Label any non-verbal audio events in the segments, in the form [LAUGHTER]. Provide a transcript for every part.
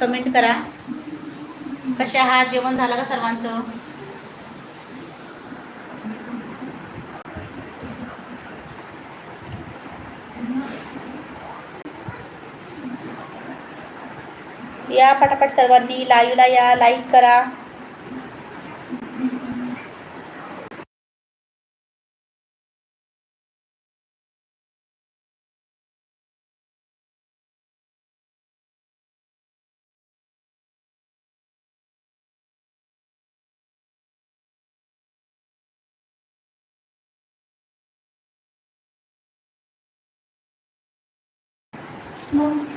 Comment करा. कशा आहात? जेवण झालं का सर्वांचं? या पटापट सर्वांनी लाईव्हला या लाईक करा.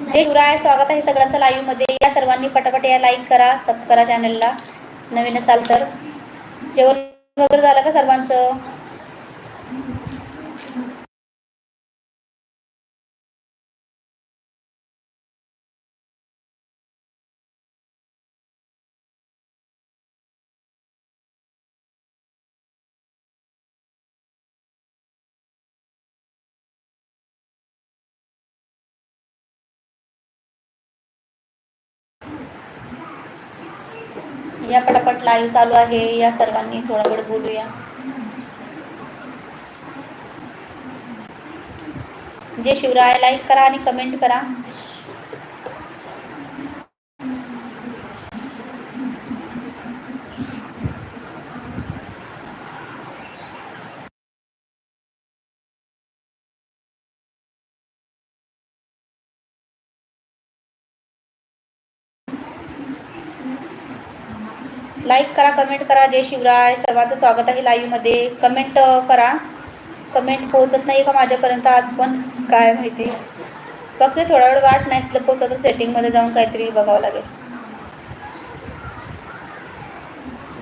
म्हणजे जय शिवराय स्वागत आहे सगळ्यांचं लाईव्हमध्ये. या सर्वांनी पटापट या लाईक करा सब करा चॅनलला नवीन असाल तर. जेवण वगैरे झालं का सर्वांचं? या पटापट लाईव्ह चालू आहे. या सर्वांनी थोडा वेळ बोलूया. जे शिवराय. लाईक करा आणि कमेंट करा. लाईक करा कमेंट करा. जय शिवराय. सर्वांचं स्वागत आहे लाईव्हमध्ये कमेंट करा. कमेंट पोहोचत नाही का माझ्यापर्यंत? आज पण काय माहिती? फक्त थोडा वेळ वाट नाही असलं पोहोचत सेटिंगमध्ये जाऊन काहीतरी बघावं लागेल.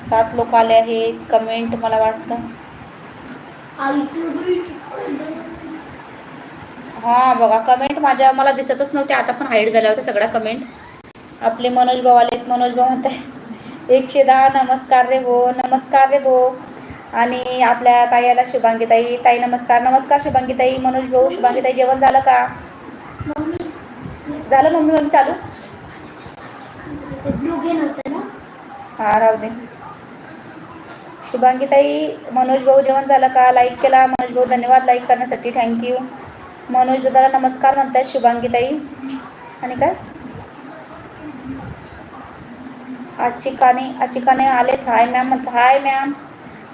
सात लोक आले आहे कमेंट मला वाटतं. हां बघा. कमेंट माझ्या मला दिसतच नव्हते. आता पण हाईड झाल्या होत्या सगळ्या कमेंट आपले मनोज भाऊ आलेत. मनोज भाऊ म्हणताय एकशे दहा. नमस्कार रे भो नमस्कार रे भो आणि आपल्या ताईला शुभांगीताई ताई. नमस्कार. नमस्कार शुभांगीताई मनोज भाऊ शुभांगीताई जेवण झालं का? झालं मम्मी मम्मी चालू? हां राहू दे. शुभांगीताई मनोज भाऊ जेवण झालं का? लाईक केला. मनोज भाऊ धन्यवाद. लाईक करण्यासाठी. थँक्यू मनोज दादाला नमस्कार म्हणतायत शुभांगीताई आणि काय? आचिकाने आचिकाने आलेत हाय मॅम म्हणत हाय मॅम.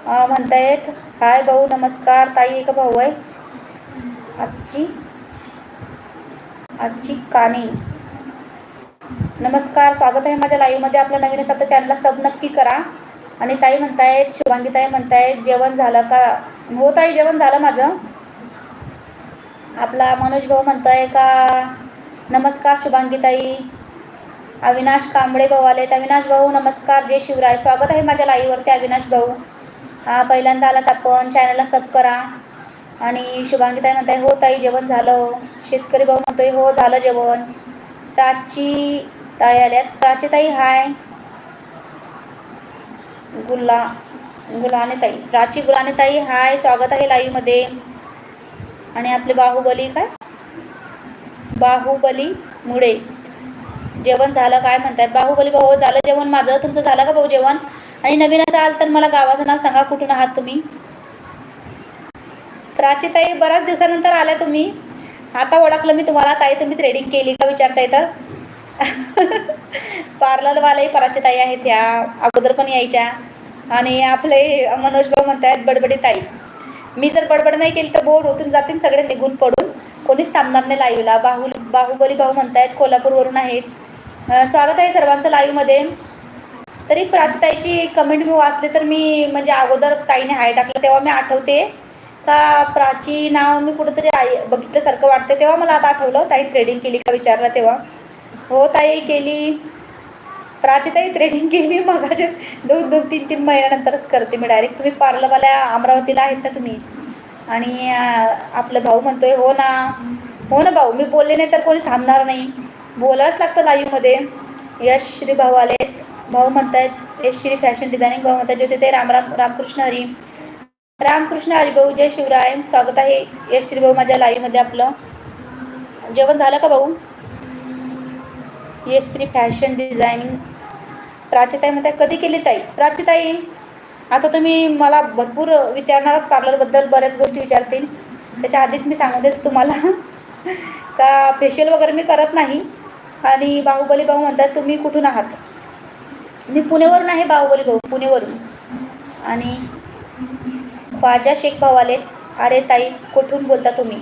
म्हणतायत हाय भाऊ नमस्कार ताई एक भाऊ आहे. आजची आजची काने नमस्कार स्वागत आहे माझ्या लाईव्हमध्ये आपलं नवीन असा तर चॅनलला सब नक्की करा. आणि ताई म्हणतायत शुभांगी ताई म्हणतायत जेवण झालं का? हो ताई जेवण झालं माझं. आपला मनोज भाऊ म्हणताय का? नमस्कार शुभांगी ताई. अविनाश कांबळे भाऊ आलेत. अविनाश भाऊ नमस्कार. जय शिवराय. स्वागत आहे माझ्या लाईव्हवरती अविनाश भाऊ. हा पहिल्यांदा आलात आपण. चॅनलला सब करा. आणि शुभांगीताई म्हणताय हो ताई जेवण झालं. शेतकरी भाऊ म्हणतोय हो झालं जेवण. प्राची ताई आल्यात. प्राची ताई हाय गुल्ला गुलाने ताई. प्राची गुलाने ताई हाय स्वागत आहे लाईव्हमध्ये. आणि आपले बाहुबली काय? बाहुबली मुळे. जेवण झालं काय म्हणतात? बाहुबली भाऊ झालं जेवण माझं. तुमचं झालं का भाऊ जेवण? आणि नवीन असाल तर मला गावाचं नाव सांगा कुठून आहात तुम्ही? प्राची ताई बऱ्याच दिवसानंतर आल्या तुम्ही. आता ओळखलं मी तुम्हाला. ताई तुम्ही थ्रेडिंग केली का विचारता येतं [LAUGHS] पार्लरवाल्याही पराची ताई आहेत ह्या अगोदर पण यायच्या. आणि आपले मनोज भाऊ म्हणतायत बडबडी ताई. मी जर बडबड नाही केली तर बोर होतून जातील सगळे निघून पडून. कोणीच थांबणार नाही लाईवला बाहु बाहुबली भाऊ म्हणतायत कोल्हापूरवरून आहेत. स्वागत आहे सर्वांचं लाईव्हमध्ये तरी प्राचीताईची कमेंट मी वाचले तर मी म्हणजे अगोदर ताईने हाय टाकलं तेव्हा मी आठवते. का प्राची नाव मी कुठंतरी आई बघितल्यासारखं वाटते तेव्हा मला आता आठवलं. ताई थ्रेडिंग केली का विचारलं तेव्हा. हो ताई केली. प्राचीताई थ्रेडिंग केली मग दोन दोन तीन तीन महिन्यानंतरच करते मी डायरेक्ट तुम्ही पार्लरवाल्या अमरावतीला आहेत ना तुम्ही. आणि आपलं भाऊ म्हणतोय हो ना. हो ना भाऊ मी बोलले नाही तर कोणी थांबणार नाही. बोलावंच लागतं लाईव्हमध्ये यश श्री भाऊ आले भाऊ म्हणतायत यश श्री फॅशन डिझायनिंग भाऊ म्हणतात ज्योती ते राम राम रामकृष्ण हरी. रामकृष्ण हरी भाऊ जय शिवराय. स्वागत आहे यश श्री भाऊ माझ्या लाईव्हमध्ये आपलं. जेवण झालं का भाऊ? यश श्री फॅशन डिझायनिंग प्राचीताई म्हणताय कधी केली ताई? प्राचीताई आता तुम्ही मला भरपूर विचारणार आहात पार्लरबद्दल बऱ्याच गोष्टी विचारतील. त्याच्या आधीच मी सांगून देते तुम्हाला. [LAUGHS] का फेशियल वगैरे मी करत नाही. आणि बाहुबली भाऊ म्हणतात तुम्ही कुठून आहात? मी पुणेवरून आहे बाहुबली भाऊ पुणेवरून. आणि ख्वाजा शेख भाऊ आले अरे ताई कुठून बोलता तुम्ही?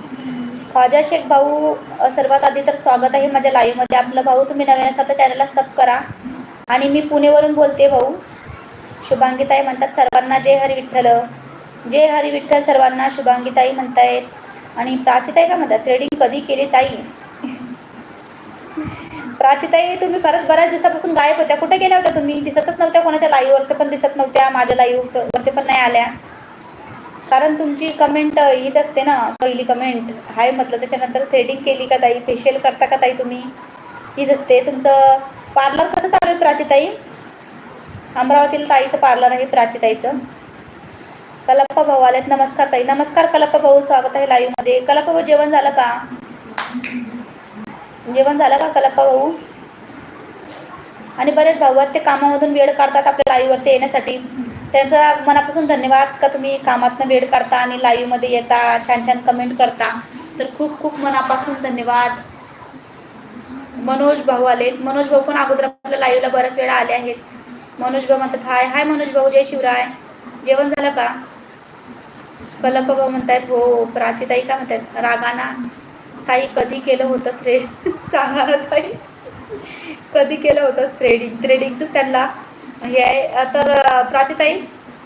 ख्वाजा शेख भाऊ सर्वात आधी तर स्वागत आहे माझ्या लाईव्हमध्ये आपलं भाऊ तुम्ही नवीन असाल तर चॅनलला सब करा. आणि मी पुणेवरून बोलते भाऊ. शुभांगीताई म्हणतात सर्वांना जय हरी विठ्ठल. जय हरी विठ्ठल सर्वांना शुभांगीताई म्हणतायत. आणि प्राचीताई का म्हणतात थ्रेडिंग कधी केली ताई? प्राचीताई तुम्ही खरंच बऱ्याच दिवसापासून गायब होत्या. कुठे गेल्या होत्या तुम्ही? दिसतच नव्हत्या कोणाच्या लाईव्हवरती पण दिसत नव्हत्या. माझ्या लाईव्हवरती पण नाही आल्या. कारण तुमची कमेंट हीच असते ना पहिली कमेंट हाय म्हटलं त्याच्यानंतर थ्रेडिंग केली का ताई? फेशियल करता का ताई तुम्ही? हीच असते. तुमचं पार्लर कसं चालू आहे प्राचीताई? अमरावतीला ताईचं पार्लर आहे प्राचीताईचं. कलप्पा भाऊ आलेत. नमस्कार ताई. नमस्कार कलप्पा भाऊ स्वागत आहे लाईव्हमध्ये कलप्पा भाऊ जेवण झालं का? जेवण झालं का कलप्पा भाऊ? आणि बरेच भाऊ ते कामामधून वेळ काढतात आपल्या लाईव्हवरती येण्यासाठी. त्यांचा मनापासून धन्यवाद का तुम्ही कामातनं वेळ काढता आणि लाईव्हमध्ये येता छान छान कमेंट करता. तर खूप खूप मनापासून धन्यवाद. मनोज भाऊ आलेत. मनोज भाऊ पण अगोदर आपल्या लाईव्हला बऱ्याच वेळा आले आहेत. मनोज भाऊ म्हणतात हाय हाय मनोज भाऊ जय शिवराय. जेवण झालं का? कलप्पा भाऊ म्हणतायत हो प्राचीताई का म्हणतात रागाना. ताई कधी केलं होतं थ्रेड [LAUGHS] सांगा ना ताई. कधी केलं होतं थ्रेडिंग थ्रेडिंगचंच त्यांना हे आहे. तर प्राचीताई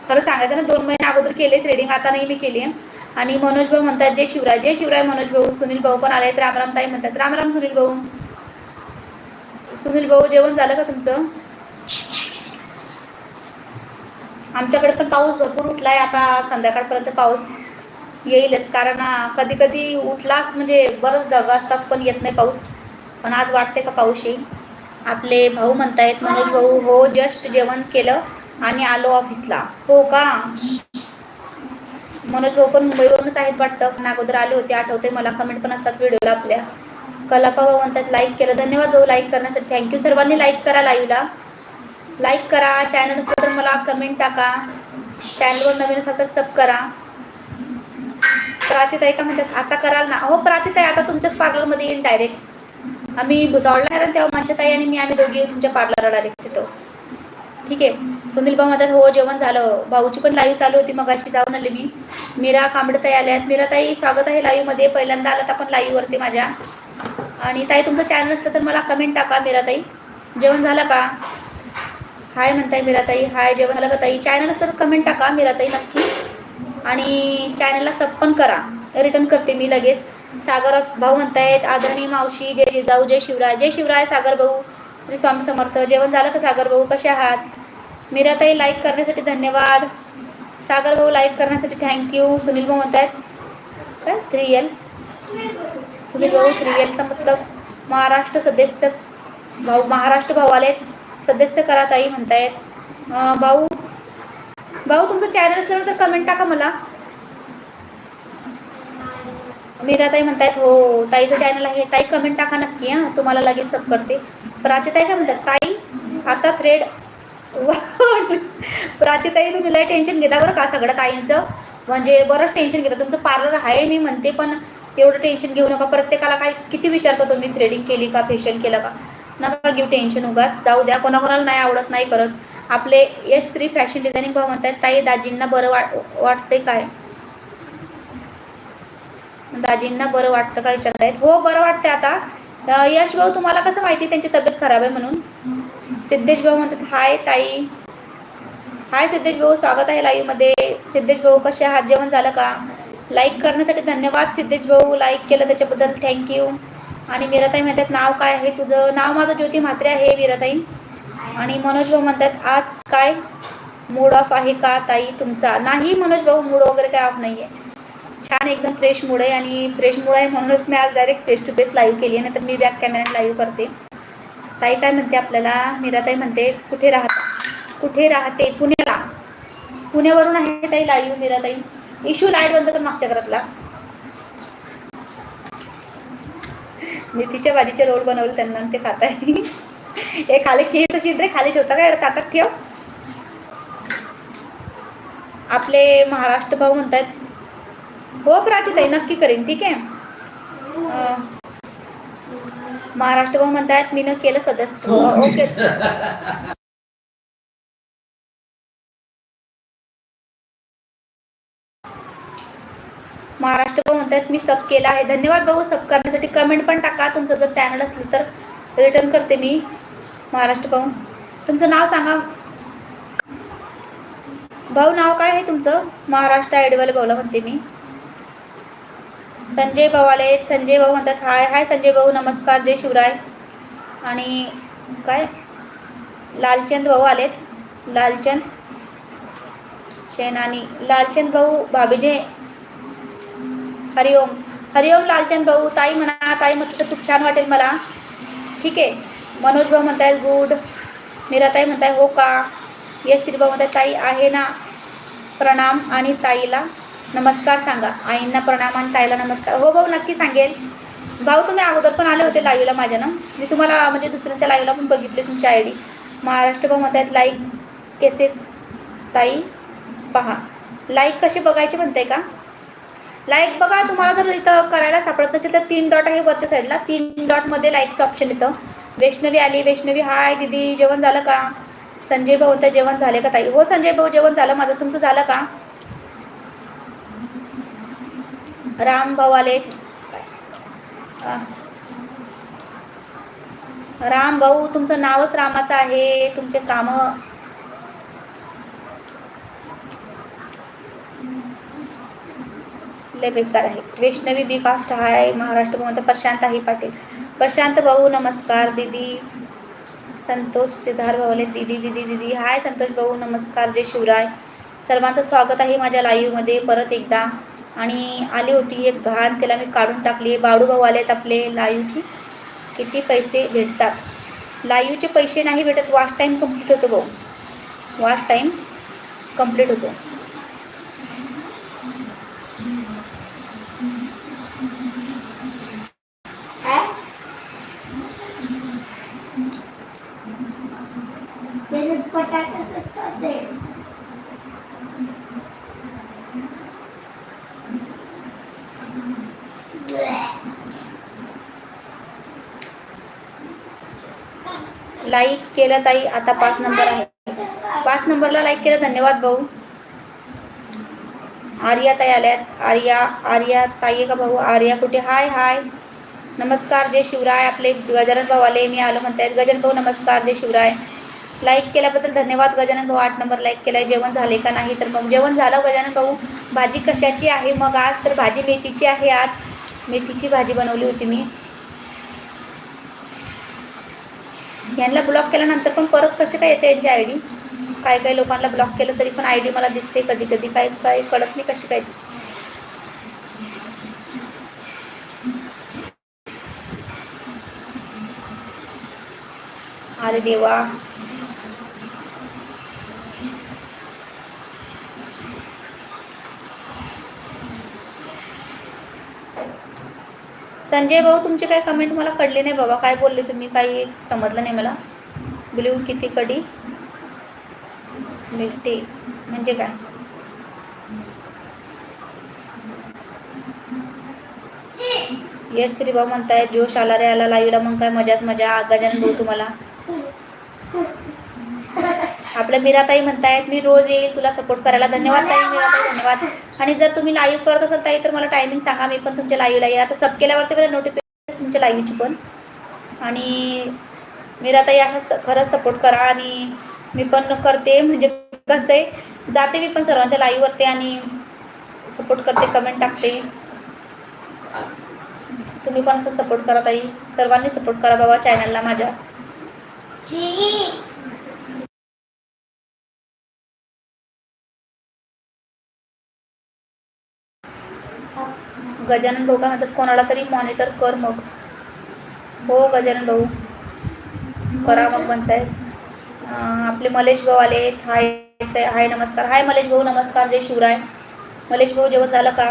खरं सांगायचं ना दोन महिने अगोदर केले थ्रेडिंग आता नाही मी केली. आहे आणि मनोज भाऊ म्हणतात जय शिवराय जय शिवराय मनोज भाऊ. सुनील भाऊ पण आले रामराम ताई म्हणतात रामराम सुनील भाऊ. सुनील भाऊ जेवण झालं का तुमचं? आमच्याकडे पण पाऊस भरपूर उठला आहे आता संध्याकाळपर्यंत पाऊस येईलच. कारण कधी कधी उठलाच म्हणजे बरंच ढग असतात पण येत नाही पाऊस. पण आज वाटते का पाऊस येईल? आपले भाऊ म्हणतायत मनोज भाऊ हो जस्ट जेवण केलं आणि आलो ऑफिसला हो का? मनोज भाऊ पण मुंबईवरूनच आहेत वाटतं. पण अगोदर आले होते आठवते मला. कमेंट पण असतात व्हिडिओला आपल्या. कलापा भाऊ म्हणतात लाईक केलं. धन्यवाद भाऊ लाईक करण्यासाठी. थँक्यू सर्वांनी लाईक करा लाईव्हला लाईक करा. चॅनल असेल तर मला कमेंट टाका. चॅनलवर नवीन असाल तर सब करा. प्राचीताई का म्हणतात आता कराल ना. हो प्राचीताई आता तुमच्याच पार्लरमध्ये येईल डायरेक्ट आम्ही भुसावळला कारण तेव्हा ताई आणि मी आम्ही दोघी तुमच्या पार्लरला डायरेक्ट येतो. ठीक आहे? सुनील भाऊ म्हणतात हो जेवण झालं. भाऊची पण लाईव्ह चालू होती मग अशी जाऊन आली मी. मीरा कांबडताई आल्यात मीरा ताई स्वागत आहे लाईव्हमध्ये पहिल्यांदा आलात आपण लाईव्हवरती माझ्या. आणि ताई तुमचं चॅनल असतं तर मला कमेंट टाका मीरा ताई जेवण झालं का? हाय म्हणताय मीराताई. हाय जेवण झालं का ताई? चॅनल असतं तर कमेंट टाका मीराताई नक्की. आणि चॅनलला सब पण करा. रिटर्न करते मी लगेच. सागर भाऊ म्हणतायत आदरणीय मावशी जय जिजाऊ जय शिवराय. जय शिवराय सागर भाऊ. श्री स्वामी समर्थ. जेवण झालं का सागर भाऊ? कसे आहात? मीराताई लाईक करण्यासाठी धन्यवाद. सागर भाऊ लाईक करण्यासाठी थँक्यू सुनील भाऊ म्हणतायत काय? थ्री एल सुनील भाऊ थ्री एलचा मतलब महाराष्ट्र सदस्य भाऊ महाराष्ट्र भाऊ आलेत. सदस्य करा ताई म्हणतायत. भाऊ भाऊ तुमचं चॅनल असल्यावर तर कमेंट टाका मला. मीरा ताई म्हणतायत हो ताईचं चॅनल आहे. ताई कमेंट टाका नक्की हां. तुम्हाला लगेच सब करते. प्राचीताई काय म्हणतात ताई आता थ्रेड [LAUGHS] प्राचीताई तुम्ही लय टेन्शन घेता बरं का सगळं ताईंचं. म्हणजे बरंच टेन्शन घेता. तुमचं पार्लर आहे मी म्हणते पण एवढं टेन्शन घेऊ नका. प्रत्येकाला काय किती विचारता तुम्ही थ्रेडिंग केली का फेशियल केलं का? नका घेऊ टेन्शन उगाच. जाऊ द्या. कोणाकोणाला नाही आवडत नाही करत. आपले यश श्री फॅशन डिझायनिंग भाऊ म्हणतात ताई दाजींना बरं वाट वाटते काय? दाजींना बरं वाटतं का विचारतायत? हो बरं वाटतंय आता. यश भाऊ तुम्हाला कसं माहिती? त्यांची तब्येत खराब आहे म्हणून. सिद्धेश भाऊ म्हणतात हाय ताई. हाय सिद्धेश भाऊ स्वागत आहे लाईव्हमध्ये. सिद्धेश भाऊ कसे आहात? जेवण झालं का? लाईक करण्यासाठी धन्यवाद सिद्धेश भाऊ. लाईक केलं त्याच्याबद्दल थँक्यू. आणि मीराताई म्हणतात नाव काय आहे तुझं? नाव माझं ज्योती म्हात्रे आहे मीराताई. आणि मनोज भाऊ म्हणतात आज काय मूड ऑफ आहे का ताई तुमचा? नाही मनोज भाऊ मूड वगैरे काय ऑफ नाही आहे छान एकदम फ्रेश मूड आहे आणि फ्रेश मूड आहे म्हणूनच मी आज direct face to face live केली आहे तर मी बॅक कॅमेऱ्याने लाईव्ह करते. ताई काय म्हणते आपल्याला? मीराताई म्हणते कुठे राहते? कुठे राहते? पुण्याला. पुण्यावरून आहे ताई लाईव्ह मीराताई. इशू लाइट बंद कर मागच्या घरातला. मेथीच्या भाजीचे रोल बनवले त्यांना ते खात आहे हे खाली केस अशी रे खाली ठेवता काय? ताटात ठेव. आपले महाराष्ट्र भाऊ म्हणतात हो प्राचीताई नक्की करेन ठीक आहे? महाराष्ट्र भाऊ म्हणतात मी न केलं सदस्य ओके. महाराष्ट्र भाऊ म्हणतात मी सब केला आहे. धन्यवाद भाऊ सब करण्यासाठी. कमेंट पण टाका. तुमचं जर चॅनल असलं तर रिटर्न करते मी. महाराष्ट्र भाऊ तुमचं नाव सांगा. भाऊ नाव काय आहे तुमचं? महाराष्ट्र आयडीवाले भाऊला म्हणते मी. संजय भाऊ आले संजय भाऊ म्हणतात हाय हाय संजय भाऊ नमस्कार जय शिवराय. आणि काय? लालचंद भाऊ आलेत. लालचंद चेन आणि लालचंद भाऊ भाभीजे. हरिओम. हरिओम लालचंद भाऊ. ताई म्हणा ताई म्हटलं तर खूप छान वाटेल मला. ठीक आहे. मनोज भाऊ म्हणताय गुड. मीराताई म्हणताय हो का? यश श्रीभाऊ म्हणताय ताई आहे ना? प्रणाम आणि ताईला नमस्कार सांगा. आईंना प्रणाम आणि ताईला नमस्कार. हो भाऊ नक्की सांगेल. भाऊ तुम्ही अगोदर पण आले होते लाईव्हला माझ्या ना? मी तुम्हाला म्हणजे दुसऱ्यांच्या लाईव्हला पण बघितले तुमची आय डी महाराष्ट्र भाऊ म्हणतायत लाईक केसे ताई पहा. लाईक कसे बघायचे? म्हणताय का? लाईक बघा तुम्हाला जर इथं करायला सापडत नसेल तर तीन डॉट आहे वरच्या साईडला तीन डॉटमध्ये लाईकचं ऑप्शन येतं वैष्णवी आली वैष्णवी हाय दिदी जेवण झालं का? संजय भाऊ तर जेवण झाले का ताई? हो संजय भाऊ जेवण झालं. माझं तुमचं झालं का? राम भाऊ आले. राम भाऊ तुमचं नावच रामाचं आहे. तुमचे कामं. लय बेकार आहे. वैष्णवी बी कास्ट आहे. महाराष्ट्र म्हणतो प्रशांत आहे पाटील. प्रशांत भाऊ नमस्कार दीदी. संतोष सिद्धार्थ भाऊले दीदी दीदी दीदी. हाय संतोष भाऊ नमस्कार जय शिवराय. सर्वांचं स्वागत आहे माझ्या लाईव्हमध्ये परत एकदा. आणि आली होती एक घाण त्याला मी काढून टाकली. बाळू भाऊ आलेत आपले लाईव्हची किती पैसे भेटतात? लाईव्हचे पैसे नाही भेटत. वॉच टाईम कंप्लीट होतो भाऊ. वॉच टाईम कंप्लीट होतो. बटाटा लाईक केलं ताई आता पाच नंबर आहे. पाच नंबरला लाईक केलं धन्यवाद भाऊ. आर्या ताई आल्यात. आर्या आर्या ताई आहे का भाऊ? आर्या कुठे? हाय हाय नमस्कार जय शिवराय. आपले गजानन भाऊ आले मी आलो म्हणतायत. गजानन भाऊ नमस्कार जय शिवराय. लाईक केल्याबद्दल धन्यवाद गजानन भाऊ. आठ नंबर लाईक केलाय. जेवण झाले का नाही तर मग जेवण झालं. गजानन भाऊ भाजी कशाची आहे? मग आज तर भाजी मेथीची आहे आज. मेथीची भाजी बनवली होती मी. यांना ब्लॉक केल्यानंतर पण परत कसे काय येते यांची आय डी काही काही लोकांना ब्लॉक केलं तरी पण आय डी मला दिसते कधी कधी काही काही कळत नाही कशी काय. अरे देवा. संजय भाऊ तुमचे काय कमेंट मला कळले नाही बाबा. काय बोलले तुम्ही? काही समजलं नाही मला. ब्ल्यू किती कडी? मिल्टी म्हणजे काय? यश श्रीभाऊ म्हणताय जोश आला रे आला लाईव्हला मग काय? मजाच मजा. गजानन भाऊ तुम्हाला. आपल्या मीराताई म्हणतायत मी रोज येईल तुला सपोर्ट करायला धन्यवाद ताई मीराताई धन्यवाद. आणि जर तुम्ही लाईव्ह करत असाल ताई तर मला टायमिंग सांगा मी पण तुमच्या लाईव्हला येईल. आता सब केल्यावरती मला नोटिफिकेशन तुमच्या लाईव्हची पण. आणि मीराताई अशा खरंच सपोर्ट करा आणि मी पण करते. म्हणजे कसं आहे जाते मी पण सर्वांच्या लाईव्हवरती आणि सपोर्ट करते कमेंट टाकते. तुम्ही पण असं सपोर्ट करा ताई. सर्वांनी सपोर्ट करा बाबा चॅनलला माझ्या. गजानन भाऊ काय म्हणतात कोणाला तरी मॉनिटर कर मग. हो गजानन भाऊ. करा मग म्हणतायत आपले मलेश भाऊ आले हाय हाय नमस्कार. हाय मलेश भाऊ. नमस्कार जय शिवराय. मलेश भाऊ जेवण झालं का?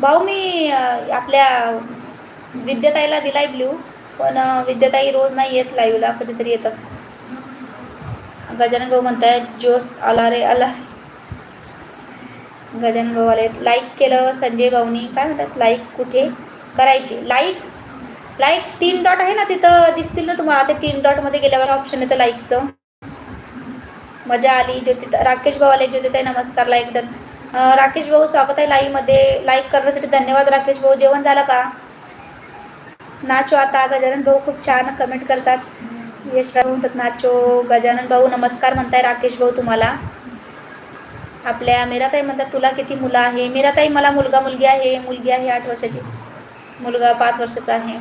भाऊ मी आपल्या विद्याताईला दिलाय ब्ल्यू पण विद्याताई रोज नाही येत लाईव्हला कधीतरी येतात. गजानन भाऊ म्हणतायत जोस आला रे आला गजानन भाऊ आले लाईक केलं संजय भाऊनी. काय म्हणतात? लाईक कुठे? करायचे. लाईक लाईक तीन डॉट आहे ना तिथं? दिसतील ना तुम्हाला? ते तीन डॉटमध्ये गेल्यावर ऑप्शन येतं लाईकचं मजा आली ज्योतित. राकेश भाऊ आले ज्योतिताई नमस्कार. लाईक डन राकेश भाऊ स्वागत आहे लाईव्हमध्ये लाईक करण्यासाठी धन्यवाद राकेश भाऊ. जेवण झालं का? नाचो आता. गजानन भाऊ खूप छान कमेंट करतात. यशराव म्हणतात नाचो. गजानन भाऊ नमस्कार म्हणताय राकेश भाऊ तुम्हाला. आपल्या मीराताई म्हणतात तुला किती मुलं आहे? मीराताई मला मुलगा मुलगी आहे. मुलगी आहे आठ वर्षाची. मुलगा पाच वर्षाचा आहे.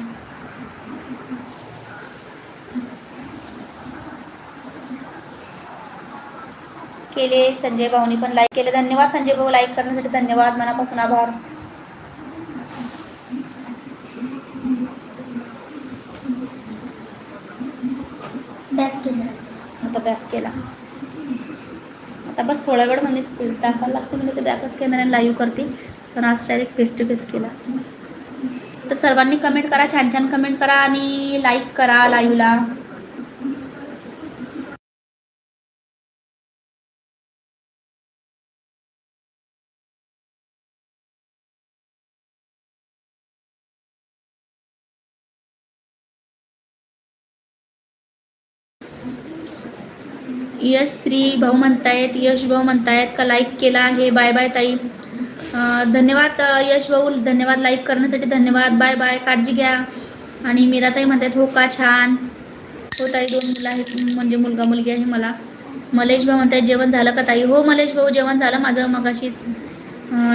केले संजय भाऊनी पण लाईक केले. धन्यवाद संजय भाऊ लाईक करण्यासाठी. धन्यवाद. मनापासून आभार. बॅक केलं. आता बॅक केला. आता बस थोडा वेळ म्हणजे दाखवायला टाकायला लागते म्हणजे ते बॅकच कॅमेऱ्याने लाईव्ह करते पण आज डायरेक्ट फेस टू फेस केला. तर सर्वांनी कमेंट करा छान छान कमेंट करा आणि लाईक करा लाईव्हला यश श्री भाऊ म्हणतायत यश भाऊ म्हणतायत का लाईक केला आहे बाय बाय ताई. धन्यवाद यश भाऊ धन्यवाद लाईक करण्यासाठी धन्यवाद बाय बाय काळजी घ्या. आणि मीराताई म्हणतायत हो का छान. हो ताई दोन मुलं आहेत म्हणजे मुलगा मुलगी आहे मला. मलेश भाऊ म्हणतायत जेवण झालं का ताई? हो मलेश भाऊ जेवण झालं माझं मगाशीच.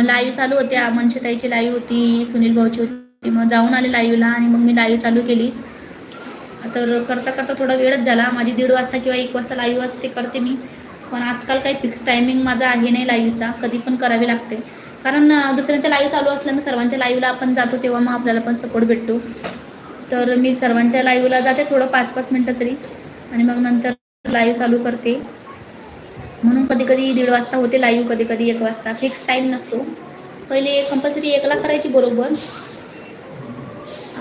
लाईव्ह चालू होत्या मनशेताईची लाईव्ह होती सुनील भाऊची होती. मग जाऊन आले लाईव्हला आणि मग मी लाईव्ह चालू केली. तर करता करता थोडा वेळच झाला. माझी दीड वाजता किंवा एक वाजता लाईव्ह असते करते मी. पण आजकाल काही फिक्स टायमिंग माझा आहे नाही लाईव्हचा कधी पण करावी लागते. कारण दुसऱ्यांच्या लाईव्ह चालू असल्यामुळे सर्वांच्या लाईव्हला आपण जातो तेव्हा मग आपल्याला पण सपोर्ट भेटतो. तर मी सर्वांच्या लाईव्हला जाते थोडं पाच पाच मिनटं तरी. आणि मग नंतर लाईव्ह चालू करते. म्हणून कधी कधी दीड वाजता होते लाईव्ह कधी कधी एक वाजता. फिक्स टाईम नसतो. पहिले कंपल्सरी एकला करायची बरोबर.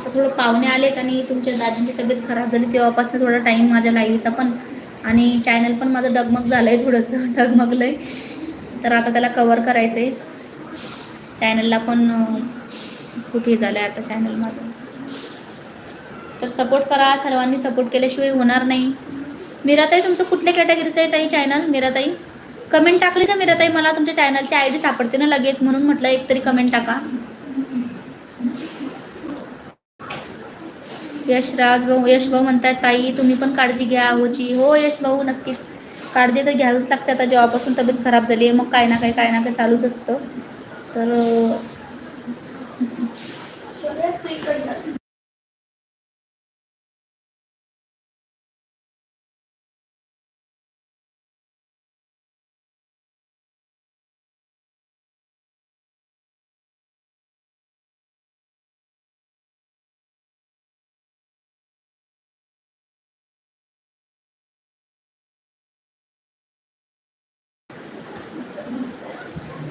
आता थोडं पाहुणे आलेत आणि तुमच्या दाजींची तब्येत खराब झाली तेव्हापासून थोडा टाईम माझ्या लाईव्हचा पण आणि चॅनल पण माझं डगमग झालं आहे थोडंसं [LAUGHS] डगमगलं आहे तर आता त्याला कवर करायचं आहे चॅनलला पण खूप हे झालं आहे आता चॅनल माझं. तर सपोर्ट करा सर्वांनी सपोर्ट केल्याशिवाय होणार नाही. मीराताई तुमचं कुठल्या कॅटेगरीचं आहे ताई चॅनल मीराताई? कमेंट टाकली का मीराताई मला तुमच्या चॅनलची आय डी सापडते ना लगेच म्हणून म्हटलं एक तरी कमेंट टाका. यशराज भाऊ यश भाऊ म्हणतात ताई तुम्ही पण काळजी घ्या आहोची हो यश भाऊ नक्कीच. काळजी तर घ्यावीच लागते. आता जेव्हापासून तब्येत खराब झाली आहे मग काय ना काय काय ना काय चालूच असतं. तर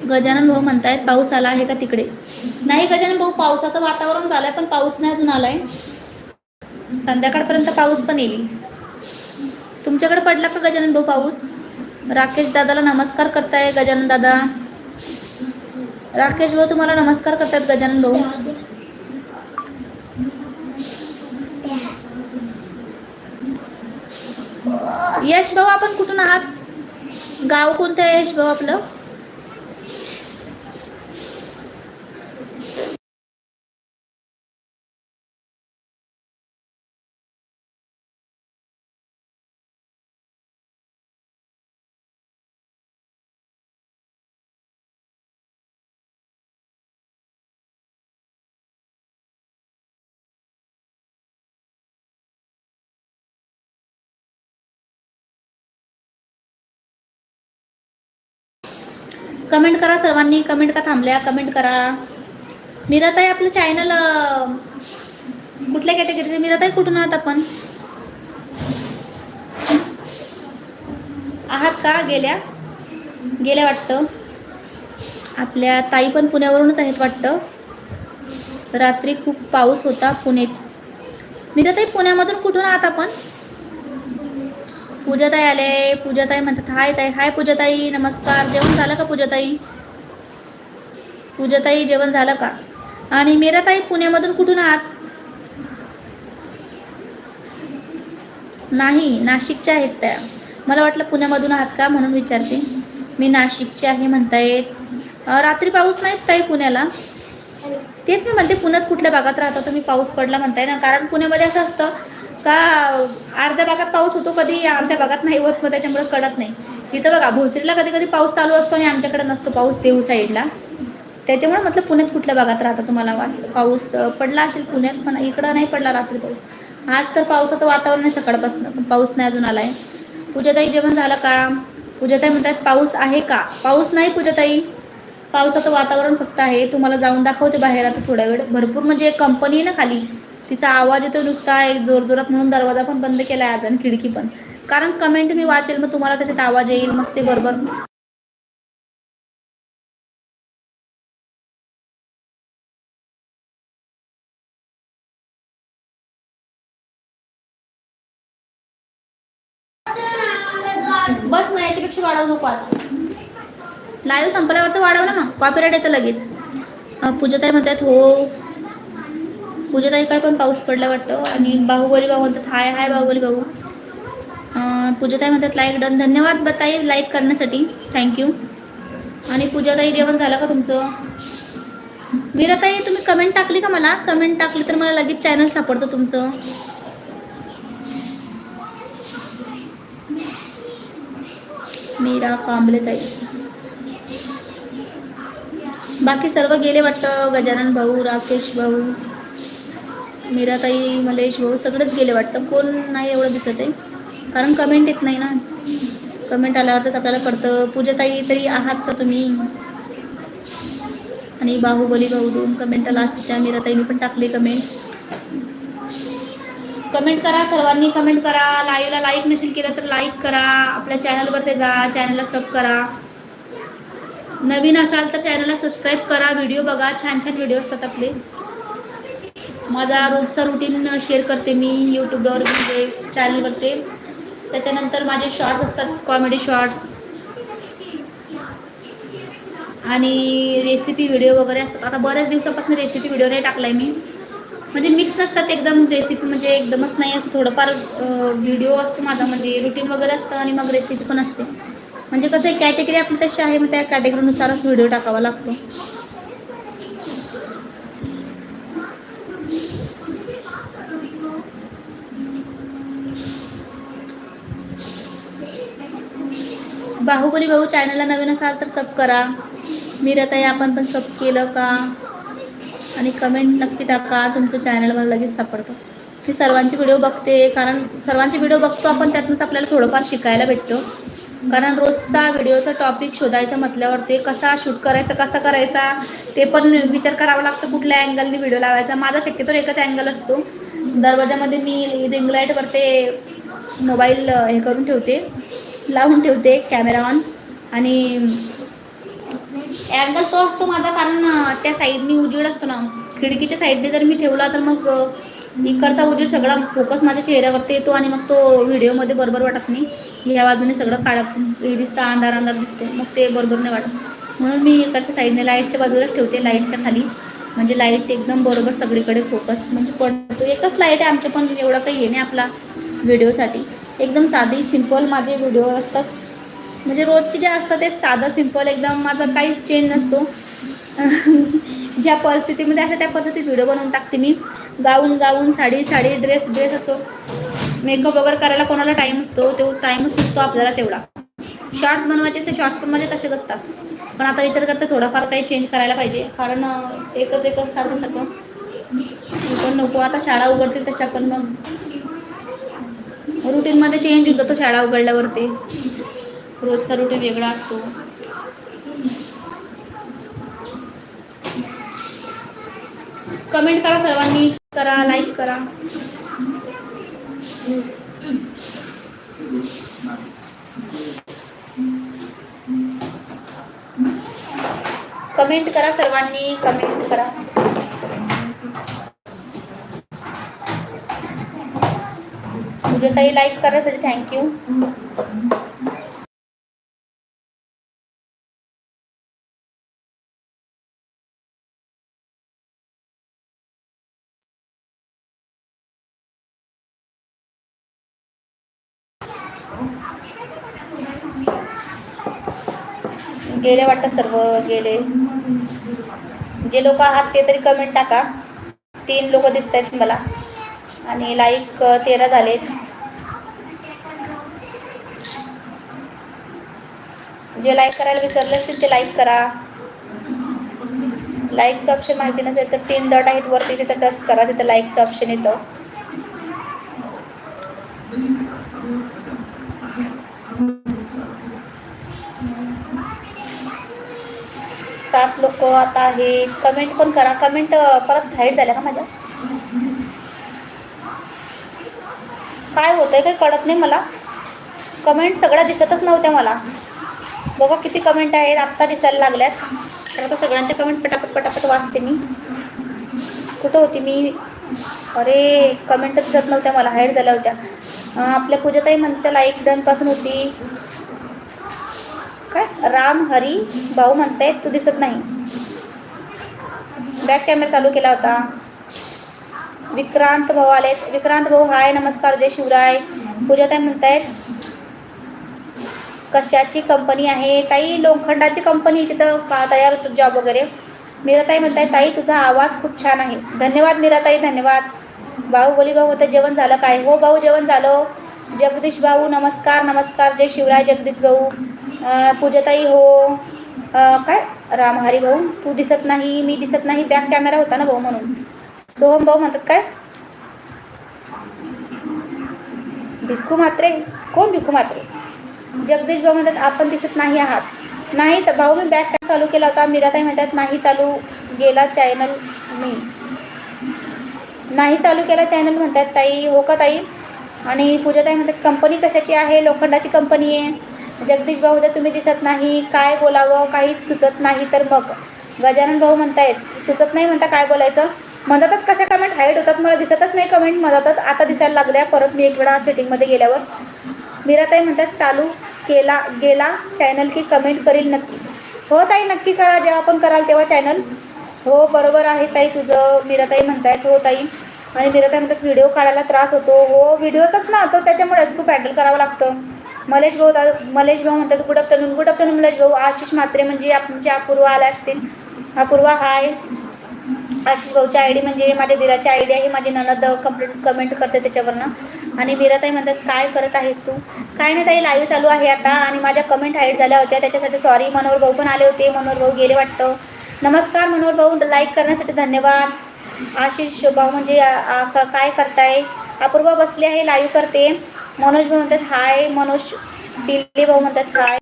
गजानन भाऊ म्हणतायत पाऊस आला आहे का तिकडे? नाही गजानन भाऊ पावसाचं वातावरण झालंय पण पाऊस नाही अजून आलाय. संध्याकाळपर्यंत पाऊस पण येईल. तुमच्याकडे पडला का गजानन भाऊ पाऊस? राकेश दादाला नमस्कार करताय गजानन दादा. राकेश भाऊ तुम्हाला नमस्कार करतायत गजानन भाऊ. यश भाऊ आपण कुठून आहात? गाव कोणतं आहे यश भाऊ आपलं? कमेंट करा सर्वांनी कमेंट का थांबल्या कमेंट करा. मीराताई आपलं चॅनल कुठल्या कॅटेगरीचं मीराताई कुठून आहात आपण? आहात का? गेल्या? गेल्या वाटतं. आपल्या ताई पण पुण्यावरूनच आहेत वाटतं. रात्री खूप पाऊस होता पुण्यात मीराताई पुण्यामधून कुठून आहात आपण? पूजाताई आले पूजाताई म्हणतात हाय ताई हाय पूजाताई नमस्कार. जेवण झालं का पूजाताई? पूजाताई जेवण झालं का? आणि मेराताई पुण्यामधून कुठून आहात? नाही नाशिकच्या आहेत त्या. मला वाटलं पुण्यामधून आहात का म्हणून विचारते. मी नाशिकची आहे म्हणतायत. रात्री पाऊस नाहीत ताई पुण्याला? तेच मी म्हणते पुण्यात कुठल्या भागात राहता? तुम्ही पाऊस पडला म्हणताय ना. कारण पुण्यामध्ये असं असतं का अर्ध्या भागात पाऊस होतो कधी अर्ध्या भागात नाही होत मग त्याच्यामुळे कळत नाही. इथं बघा भोसरीला कधी कधी पाऊस चालू असतो आणि आमच्याकडे नसतो पाऊस देऊ साईडला. त्याच्यामुळे म्हटलं पुण्यात कुठल्या भागात राहता तुम्हाला वाटलं पाऊस पडला असेल पुण्यात पण इकडं नाही पडला रात्री पाऊस. आज तर पावसाचं वातावरण आहे सकाळपासून पण पाऊस नाही अजून आला आहे पूजाताई जेवण झालं का? पूजाताई म्हणतात पाऊस आहे का? पाऊस नाही पूजाताई. पावसाचं वातावरण फक्त आहे. तुम्हाला जाऊन दाखवते बाहेर आता थोड्या वेळ. भरपूर म्हणजे कंपनी आहे ना खाली. तिचा आवाज येतो नुसता एक जोरजोरात म्हणून दरवाजा पण बंद केला आहे आज आणि खिडकी पण. कारण कमेंट मी वाचेल मग तुम्हाला त्याच्यात आवाज येईल मग ते बरोबर. बस मग याच्यापेक्षा वाढवू नको आता. लाईव्ह संपल्यावर तर वाढवलं ना कॉपीराईट येतं लगेच. पूजा ताई म्हणतात हो. पूजाताईकडे पण पाऊस पडला वाटतं. आणि बाहुबली भाऊ म्हणतात हाय हाय बाहुबली भाऊ. पूजाताई म्हणतात लाईक डन. धन्यवाद बताई लाईक करण्यासाठी. थँक्यू आणि पूजाताई जेवण झालं का तुमचं? मीराताई तुम्ही कमेंट टाकली का मला? कमेंट टाकली तर मला लगेच चॅनल सापडतं तुमचं. मीरा कांबलेताई बाकी सर्व गेले वाटतं गजानन भाऊ राकेश भाऊ. मीराताई मलेश भाऊ सगळेच गेले वाटतं. कोण नाही एवढं दिसत आहे. कारण कमेंट येत नाही ना. कमेंट आल्यावरच आपल्याला कळतं. पूजाताई तरी आहात का तुम्ही? आणि बाहुबली भाऊ दोन कमेंट लास्टच्या मीराताईने पण टाकली कमेंट कमेंट करा सर्वांनी. कमेंट करा. लाईव्हला लाईक नसेल केलं तर लाईक करा. आपल्या चॅनलवरती जा. चॅनलला सब करा. नवीन असाल तर चॅनलला सबस्क्राईब करा. व्हिडिओ बघा. छान छान व्हिडिओ असतात आपले. माझा रोजचा रुटीन शेअर करते मी यूट्यूबवर म्हणजे करते त्याच्यानंतर माझे शॉर्ट्स असतात कॉमेडी शॉर्ट्स आणि रेसिपी व्हिडिओ वगैरे असतात. आता बऱ्याच दिवसापासून रेसिपी व्हिडिओ नाही टाकला आहे मी. म्हणजे मिक्स नसतात एकदम रेसिपी म्हणजे एकदमच नाही असं थोडंफार व्हिडिओ असतो माझा म्हणजे रुटीन वगैरे असतं आणि मग रेसिपी पण असते. म्हणजे कसं आहे कॅटेगरी आपली तशी आहे मग त्या कॅटेगरीनुसारच व्हिडिओ टाकावा लागतो. बाहुबली भाऊ चॅनलला नवीन असाल तर सब करा. मी रताई आपण पण सब केलं का? आणि कमेंट नक्की टाका. तुमचं चॅनल मला लगेच सापडतं. मी सर्वांचे व्हिडिओ बघते कारण सर्वांचे व्हिडिओ बघतो आपण त्यातूनच आपल्याला थोडंफार शिकायला भेटतो. कारण रोजचा व्हिडिओचा टॉपिक शोधायचा म्हटल्यावर ते कसा शूट करायचा कसा करायचा ते पण विचार करावा लागतो कुठल्या अँगलने व्हिडिओ लावायचा. माझा शक्यतो एकच अँगल असतो. दरवाजामध्ये मी रिंग लाईटवर ते मोबाईल हे करून ठेवते. लावून ठेवते कॅमेरा ऑन आणि अँगल तो असतो माझा कारण त्या साईडनी उजेड असतो ना. खिडकीच्या साईडने जर मी ठेवला तर मग इकडचा उजेड सगळा फोकस माझ्या चेहऱ्यावरती येतो आणि मग तो व्हिडिओमध्ये बरोबर वाटत नाही. ह्या बाजूने सगळं काळा हे दिसतं अंधार अंधार दिसते मग ते बरोबर नाही वाटत. म्हणून मी इकडच्या साईडने लाईटच्या बाजूलाच ठेवते लाईटच्या खाली. म्हणजे लाइट एकदम बरोबर सगळीकडे फोकस म्हणजे पडतो. एकच लाइट आहे आमच्या पण एवढा काही हे नाही आपला व्हिडिओसाठी एकदम साधी सिंपल माझे व्हिडिओ असतात. म्हणजे रोजचे जे असतं ते साधं सिंपल एकदम माझा काहीच चेंज नसतो. [LAUGHS] ज्या परिस्थितीमध्ये असते त्या परिस्थितीत व्हिडिओ बनवून टाकते मी. Gown gown sari sari dress dress असो. मेकअप वगैरे करायला कोणाला टाईम असतो तो टाईमच नसतो आपल्याला तेवढा. शॉर्ट्स बनवायचे ते शॉर्ट्स पण माझे तसेच असतात. पण आता विचार करते थोडाफार काही चेंज करायला पाहिजे. कारण एकच एकच सारखं सारखं. पण नको. आता शाळा उघडतील तशा पण मग रुटीनमध्ये चेंज होतो तो शाळा उघडल्यावरती. रोजचा रुटीन वेगळा असतो. कमेंट करा सर्वांनी करा लाईक करा. कमेंट करा सर्वांनी कमेंट करा. सुजाताई लाईक करण्यासाठी थँक्यू गेले वाटतं सर्व गेले. जे लोक आहात ते तरी कमेंट टाका. तीन लोक दिसत आहेत मला. आणि लाईक तेरा झालेत. जे लाईक करायला विसरले असतील ते लाईक करा. लाईकचं ऑप्शन माहिती नसेल तर तीन डॉट आहेत वरती तिथं टच करा. तिथं लाईकचं ऑप्शन येतं. सात लोक आता आहेत. कमेंट पण करा. कमेंट परत हाईट झाल्या का माझ्या? काय होतंय काही कळत नाही मला. कमेंट सगळ्या दिसतच नव्हत्या मला. बघा किती कमेंट आहेत आत्ता दिसायला लागल्यात. तर आता सगळ्यांच्या कमेंट पटापट पटापट वाचते मी. कुठं होती मी? अरे कमेंट दिसत नव्हत्या मला हायर झाल्या होत्या. आपल्या पूजाताई म्हणच्या लाईक डनपासून होती. काय? राम हरी भाऊ म्हणतायत तू दिसत नाही. बॅक कॅमेरा चालू केला होता. विक्रांत भाऊ आलेत. विक्रांत भाऊ हाय नमस्कार जय शिवराय. पूजाताई म्हणतायत कशाची कंपनी आहे? काही लोखंडाची कंपनी तिथं का तयार होतो जॉब वगैरे? मीराताई म्हणताय ताई तुझा आवाज खूप छान आहे. धन्यवाद मीराताई धन्यवाद. भाऊ बोली भाऊ म्हणतात जेवण झालं काय? हो भाऊ जेवण झालं. जगदीश भाऊ नमस्कार नमस्कार जय शिवराय जगदीश भाऊ. अं, पूजाताई हो. काय? काय रामहरी भाऊ तू दिसत नाही मी दिसत नाही बॅक कॅमेरा होता ना भाऊ म्हणून. सोहम भाऊ म्हणतात काय? भिक्खू मात्रे कोण भिक्खू मात्रे जगदीश भाऊ म्हणतात आपण दिसत नाही आहात. नाही तर भाऊ मी बॅक चालू केला होता. मीराताई म्हणतात नाही चालू गेला चॅनल मी. नाही चालू केला चॅनल म्हणतात ताई हो का ताई? आणि पूजाताई म्हणतात कंपनी कशाची आहे? लोखंडाची कंपनी आहे. जगदीश भाऊ म्हणतात तुम्ही दिसत नाही काय बोलावं? काहीच सुचत नाही. तर मग गजानन भाऊ म्हणतायत सुचत नाही म्हणता काय बोलायचं? मधातच कशा कमेंट हाईट होतात? मला दिसतच नाही कमेंट मधातच आता दिसायला लागल्या. परत मी एक वेळा सेटिंगमध्ये गेल्यावर. मीराताई म्हणतात चालू केला गेला चॅनल की कमेंट करील नक्की. हो ताई नक्की करा. जेव्हा आपण कराल तेव्हा चॅनल हो बरोबर आहे ताई तुझं मीराताई म्हणतायत. हो ताई. आणि मीराताई म्हणतात व्हिडिओ काढायला त्रास होतो. हो व्हिडिओचाच ना तर त्याच्यामुळेच खूप हँडल करावं लागतं. मलेश भाऊ दा- मलेश भाऊ म्हणतात good afternoon good afternoon Malesh भाऊ. आशिष म्हात्रे म्हणजे आमच्या अपूर्वा आल्या असतील. अपूर्वा हाय. आशिष भाऊची आय डी म्हणजे माझ्या दिराची आय डी आहे माझी ननद कंप्लीट कमेंट करते त्याच्यावरनं. आणि मीराताई म्हणतात काय करत आहेस तू? काय नाही ताई लाईव्ह चालू आहे आता आणि माझ्या कमेंट हाईट झाल्या होत्या. त्याच्यासाठी सॉरी मनोहर भाऊ पण आले होते. मनोहर भाऊ गेले वाटतं. नमस्कार मनोहर भाऊ लाईक करण्यासाठी धन्यवाद. आशिष भाऊ म्हणजे काय करताय? अपूर्वा बसले आहे लाईव्ह करते. मनोज भाऊ म्हणतात हाय. मनोज पिल्ले भाऊ म्हणतात हाय.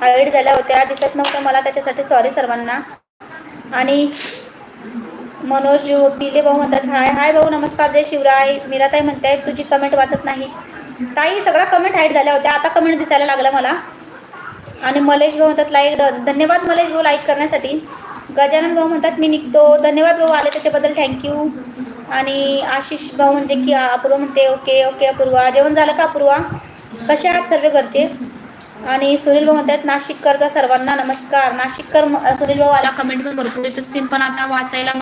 हाईट झाल्या होत्या दिसत नव्हतं मला त्याच्यासाठी सॉरी सर्वांना. आणि मनोज पिले भाऊ म्हणतात हाय हाय भाऊ नमस्कार जय शिवराय. मीराताई म्हणताय तुझी कमेंट वाचत नाही. ताई सगळ्या कमेंट हाईट झाल्या होत्या. आता कमेंट दिसायला लागला मला. आणि मलेश भाऊ म्हणतात लाईक धन्यवाद मलेश भाऊ लाईक करण्यासाठी. गजानन भाऊ म्हणतात मी निघतो. धन्यवाद भाऊ आले त्याच्याबद्दल थँक्यू आणि आशिष भाऊ म्हणजे की अपूर्वा म्हणते. Okay okay Apurva. जेवण झालं का अपूर्वा? कसे आहात सर्व घरचे? आणि सुनील भाऊ म्हणतात नाशिककरचा सर्वांना नमस्कार. नाशिककर म- सुनील भाऊ आला कमेंट पण भरपूर येत असतील पण आता वाचायला